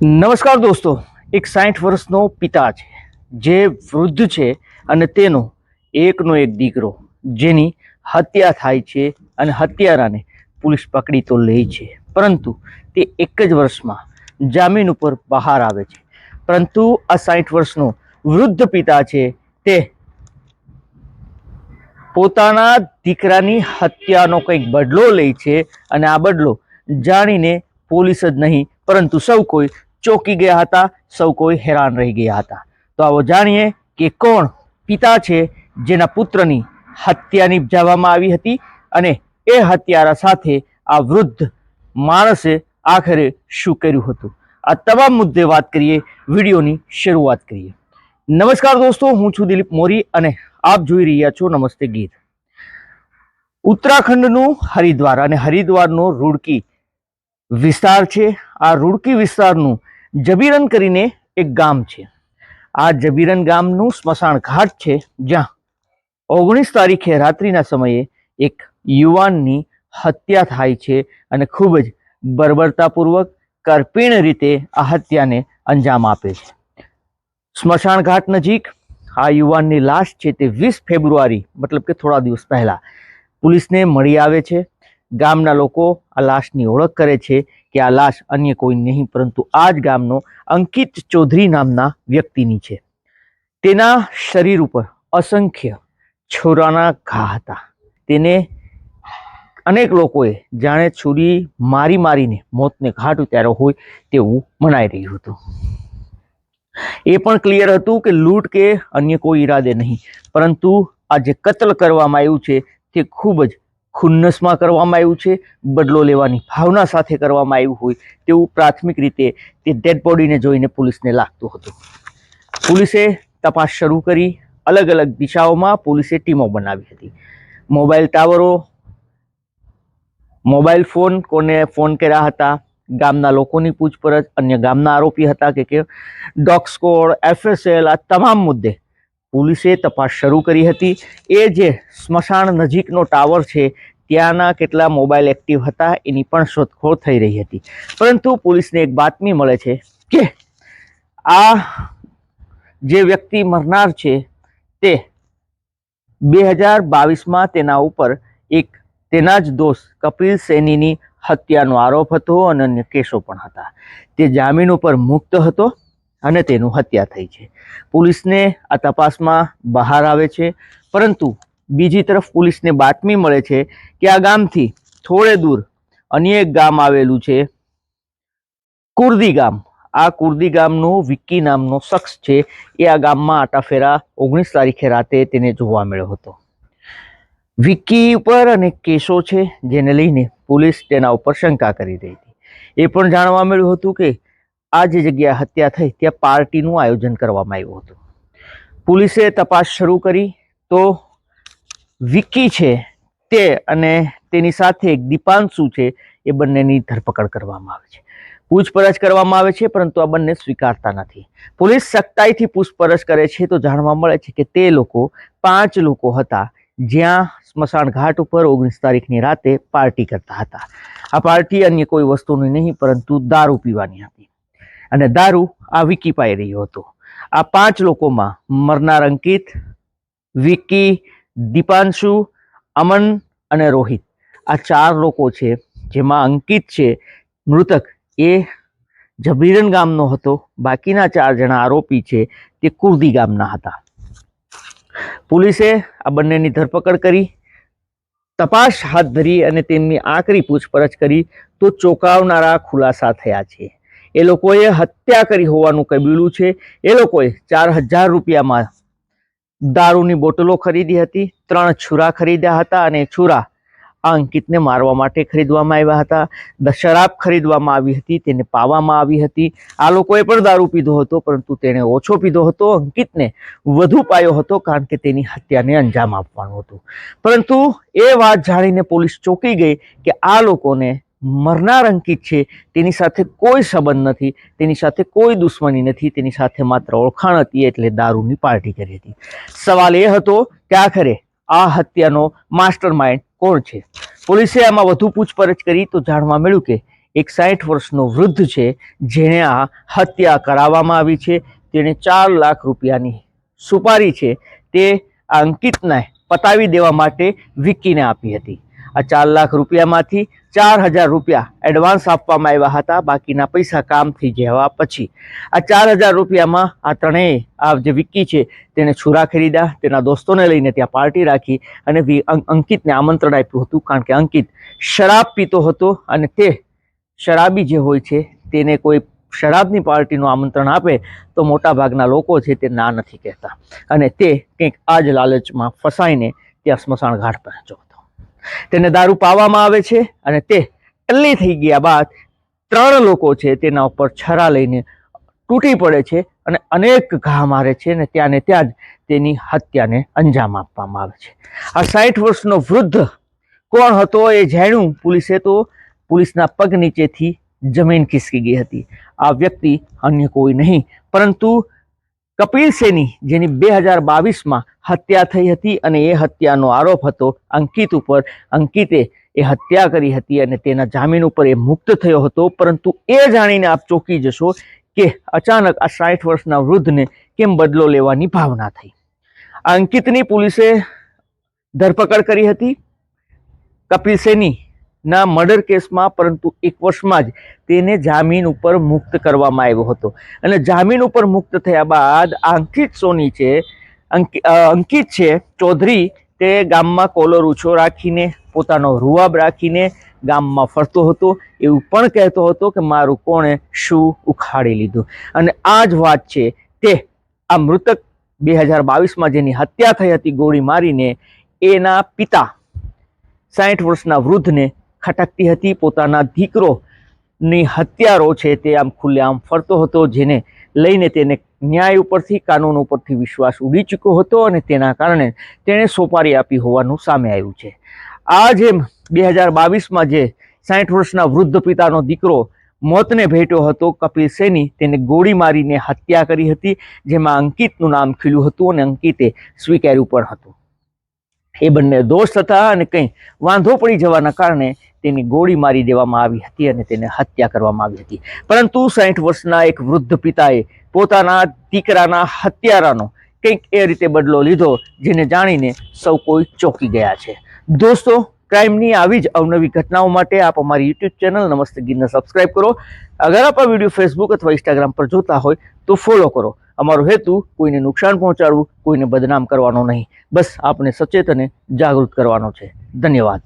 નમસ્કાર દોસ્તો, એક સાઠ વર્ષનો પિતા છે, જે વૃદ્ધ છે અને તેનો એકનો એક દીકરો, જેની હત્યા થાય છે અને હત્યારાને પોલીસ પકડી તો લે છે. પરંતુ તે એક જ વર્ષમાં જામીન ઉપર બહાર આવે છે. પરંતુ આ સાઠ વર્ષનો વૃદ્ધ પિતા છે તે પોતાના દીકરાની હત્યાનો કંઈક બદલો લે છે અને આ બદલો જાણીને પોલીસ જ નહીં, પરંતુ સૌ કોઈ ચોંકી ગયા હતા, સૌ કોઈ હેરાન રહી ગયા હતા. તો આવો જાણીએ કે કોણ પિતા છે જેના પુત્રની હત્યા નિપજાવવામાં આવી હતી અને એ હત્યારા સાથે આ વૃદ્ધ માણસે આખરે શું કર્યું હતું? આ તમામ મુદ્દે વાત કરીએ, વિડીયોની શરૂઆત કરીએ. નમસ્કાર દોસ્તો, હું છું દિલીપ મોરી અને આપ જોઈ રહ્યા છો નમસ્તે ગીત. ઉત્તરાખંડનું હરિદ્વાર અને હરિદ્વારનો રૂડકી વિસ્તાર છે. આ રૂડકી વિસ્તારનું જબીરન કરીને એક ગામ છે. આ જબીરન ગામનું સ્મશાન ઘાટ છે, જ્યાં ઓગણીસ તારીખે રાત્રિના સમયે એક યુવાનની હત્યા થાય છે અને ખૂબ જ બર્બરતાપૂર્વક, કરપીણ રીતે આ હત્યાને અંજામ આપે છે. સ્મશાન ઘાટ નજીક આ યુવાનની લાશ છે તે વીસ ફેબ્રુઆરી, મતલબ કે થોડા દિવસ પહેલા, પોલીસને મળી આવે છે. ગામના લોકો આ લાશની ઓળખ કરે છે કે આ લાશ અન્ય કોઈ નહીં, પરંતુ આ જ ગામનો અંકિત ચૌધરી નામના વ્યક્તિની છે. તેના શરીર ઉપર અસંખ્ય છોરાના ઘા હતા. તેને અનેક લોકોએ જાણે છુરી મારી મારીને મોતને ઘાટ ઉતાર્યો હોય તેવું મનાઈ રહ્યું હતું. એ પણ ક્લિયર હતું કે લૂંટ કે અન્ય કોઈ ઈરાદે નહીં, પરંતુ આ જે કત્લ કરવામાં આવ્યું છે તે ખૂબ જ ખુન્નસમાં કરવામાં આવ્યું છે, બદલો લેવાની ભાવના સાથે કરવામાં આવ્યું હોય તેવું પ્રાથમિક રીતે તે ડેડ બોડીને જોઈને પોલીસને લાગતું હતું. પોલીસે તપાસ શરૂ કરી, અલગ અલગ દિશાઓમાં પોલીસે ટીમો બનાવી હતી. મોબાઈલ ટાવરો, મોબાઈલ ફોન, કોને ફોન કર્યા હતા, ગામના લોકોની પૂછપરછ, અન્ય ગામના આરોપી હતા કે કે, ડોગ સ્કોડ, એફએસએલ, આ તમામ મુદ્દે પોલીસે તપાસ શરૂ કરી હતી. એ જે સ્મશાન નજીકનો ટાવર છે, ત્યાંના કેટલા મોબાઈલ એક્ટિવ હતા, એની પણ શોધખોળ થઈ રહી હતી. પરંતુ પોલીસને એક બાતમી મળે છે કે આ જે વ્યક્તિ મરનાર છે, તે બે હજાર બાવીસમાં તેના ઉપર એક તેના જ દોસ્ત કપિલ સૈનીની હત્યાનો આરોપ હતો અને અન્ય કેસો પણ હતા. તે જામીન ઉપર મુક્ત હતો. અને તેનું હત્યા થઈ છે. પોલીસને આ તપાસમાં બહાર આવે છે. પરંતુ બીજી તરફ પોલીસને બાતમી મળે છે કે આ ગામથી થોડે દૂર અન્ય એક ગામ આવેલું છે. કુર્દી ગામ. આ કુર્દી ગામનો વિક્કી નામનો શખ્સ છે. એ આ ગામમાં આટાફેરા ઓગણીસ તારીખે રાતે તેને જોવા મળ્યો હતો. વિક્કી ઉપર અને કેસો છે જેને લઈને પોલીસ તેના ઉપર શંકા કરી રહી હતી. એ પણ જાણવા મળ્યું હતું કે આ જે જગ્યાએ હત્યા થઈ ત્યાં પાર્ટીનું આયોજન કરવામાં આવ્યું હતું. પોલીસે તપાસ શરૂ કરી તો વિકી છે તે અને તેની સાથે એક દીપાંશુ છે એ બંનેની ધરપકડ કરવામાં આવે છે. પૂછપરછ કરવામાં આવે છે, પરંતુ આ બંને સ્વીકારતા નથી. પોલીસ સખ્તાઈથી પૂછપરછ કરે છે તો જાણવા મળે છે કે તે લોકો પાંચ લોકો હતા જ્યાં સ્મશાન ઘાટ ઉપર ઓગણીસ તારીખની રાતે પાર્ટી કરતા હતા. આ પાર્ટી અન્ય કોઈ વસ્તુની નહીં, પરંતુ દારૂ પીવાની હતી. અને દારૂ આ વિકી પાઈ રહ્યો હતો. આ પાંચ લોકોમાં મરનાર અંકિત, વિકી, દીપાંશુ, અમન અને રોહિત. આ ચાર લોકો છે જેમાં અંકિત છે, મૃતક. એ જબીરન ગામનો હતો. બાકીના ચાર જણા આરોપી છે તે કુર્દી ગામના હતા. પોલીસે આ બંનેની ધરપકડ કરી, તપાસ હાથ ધરી અને તેમની આકરી પૂછપરછ કરી તો ચોંકાવનારા ખુલાસા થયા છે. એ લોકોએ હત્યા કરી હોવાનું કબૂલ્યું છે. એ લોકોએ ચાર હજાર રૂપિયામાં દારૂની બોટલો ખરીદી હતી, ત્રણ છુરા ખરીદ્યા હતા અને છુરા આ અંકિતને મારવા માટે ખરીદવામાં આવ્યા હતા. શરાબ ખરીદવામાં આવી હતી, તેને પાવામાં આવી હતી. આ લોકોએ પણ દારૂ પીધો હતો, પરંતુ તેણે ઓછો પીધો હતો. અંકિતને વધુ પાયો હતો કારણ કે તેની હત્યાને અંજામ આપવાનું હતું. પરંતુ એ વાત જાણીને પોલીસ ચોંકી ગઈ કે આ લોકોને મરનાર અંકિત છે, તેની સાથે કોઈ સંબંધ નથી, તેની સાથે કોઈ દુશ્મની નથી, તેની સાથે માત્ર ઓળખાણ હતી એટલે દારૂની પાર્ટી કરી હતી. સવાલ એ હતો કે આખરે આ હત્યાનો માસ્ટર માઇન્ડ કોણ છે? પોલીસે આમાં વધુ પૂછપરછ કરી તો જાણવા મળ્યું કે એક સાઠ વર્ષનો વૃદ્ધ છે, જેણે આ હત્યા કરાવવામાં આવી છે, તેણે ચાર લાખ રૂપિયાની સુપારી છે, તે અંકિતને પતાવી દેવા માટે વિકીને આપી હતી. આ ચાર લાખ રૂપિયામાંથી ચાર હજાર રૂપિયા એડવાન્સ આપવામાં આવ્યા હતા. બાકીના પૈસા કામ થઈ જવા પછી આ ચાર હજાર રૂપિયામાં આ ત્રણેય આ જે વિક્કી છે તેણે છુરા ખરીદ્યા. તેના દોસ્તોને લઈને ત્યાં પાર્ટી રાખી અને અંકિતને આમંત્રણ આપ્યું હતું. કારણ કે અંકિત શરાબ પીતો હતો અને તે શરાબી જે હોય છે તેને કોઈ શરાબની પાર્ટીનું આમંત્રણ આપે તો મોટા ભાગના લોકો છે તે ના નથી કહેતા. અને તે કંઈક આ જ લાલચમાં ફસાઈને ત્યાં સ્મશાન ઘાટ પહોંચ્યો તેને દારૂ પાવામાં આવે છે અને તે ટલ્લી થઈ ગયા બાદ ત્રણ લોકો છે તેના ઉપર છરા લઈને તૂટી પડે છે અને અનેક ઘા મારે છે અને ત્યાં ને ત્યાં જ તેની હત્યાને અંજામ આપવામાં આવે છે. આ સાઠ વર્ષનો વૃદ્ધ કોણ હતો એ જાણ્યું? પોલીસે તો પોલીસના પગ નીચેથી જમીન ખિસકી ગઈ હતી. આ વ્યક્તિ અન્ય કોઈ નહીં, પરંતુ કપિલ સેની, જેની બે હજાર બાવીસમાં હત્યા થઈ હતી અને એ હત્યાનો આરોપ હતો અંકિત ઉપર. અંકિતે એ હત્યા કરી હતી અને તેના જામીન ઉપર એ મુક્ત થયો હતો. પરંતુ એ જાણીને આપ ચોંકી જશો કે અચાનક આ સાઠ વર્ષના વૃદ્ધને કેમ બદલો લેવાની ભાવના થઈ. અંકિતની પોલીસે ધરપકડ કરી હતી. કપિલ સેની ના મર્ડર કેસમાં, પરંતુ એક વર્ષમાં જ તેને જામીન ઉપર મુક્ત કરવામાં આવ્યો હતો. અને જામીન ઉપર મુક્ત થયા બાદ અંકિત સોની છે, અંકિ- અંકિત છે, ચૌધરી તે ગામમાં કોલર ઉછો રાખીને, પોતાનો રૂવાબ રાખીને ગામમાં ફરતો હતો. એવું પણ કહેતો હતો કે મારું કોણે શું ઉખાડી લીધું. અને આ જ વાત છે તે, આ મૃતક બે હજાર બાવીસમાં જેની હત્યા થઈ હતી, ગોળી મારીને એના પિતા સાઠ વર્ષના વૃદ્ધને ખટકતી હતી, પોતાના દીકરોની હત્યારો છે તે આમ ખુલ્લેઆમ ફરતો હતો, જેને લઈને તેને ન્યાય ઉપરથી, કાનૂન ઉપરથી વિશ્વાસ ઉડી ચૂક્યો હતો અને તેના કારણે તેણે સોપારી આપી હોવાનું સામે આવ્યું છે. આ જે બે હજાર બાવીસમાં જે સાઠ વર્ષના વૃદ્ધ પિતાનો દીકરો મોતને ભેટ્યો હતો, કપિલ સેની તેને ગોળી મારીને હત્યા કરી હતી, જેમાં અંકિતનું નામ ખીલ્યું હતું અને અંકિતે સ્વીકાર્યું પણ હતું. એ બંને દોસ્ત હતા અને કંઈ વાંધો પડી જવાના કારણે તેની ગોળી મારી દેવામાં આવી હતી અને તેને હત્યા કરવામાં આવી હતી. પરંતુ સાઠ વર્ષના એક વૃદ્ધ પિતાએ પોતાના દીકરાના હત્યારાનો કંઈક એ રીતે બદલો લીધો, જેને જાણીને સૌ કોઈ ચોંકી ગયા છે. દોસ્તો ક્રાઇમની આવી જ અવનવી ઘટનાઓ માટે આપ અમારી યુટ્યુબ ચેનલ નમસ્તે ગીરને સબસ્ક્રાઇબ કરો. અગર આપ આ વીડિયો ફેસબુક અથવા ઇન્સ્ટાગ્રામ પર જોતા હોય, તો ફોલો કરો. અમારો હેતુ કોઈને નુકસાન પહોંચાડવું, કોઈને બદનામ કરવાનો નહીં. બસ આપને સચેત અને જાગૃત કરવાનો છે. ધન્યવાદ.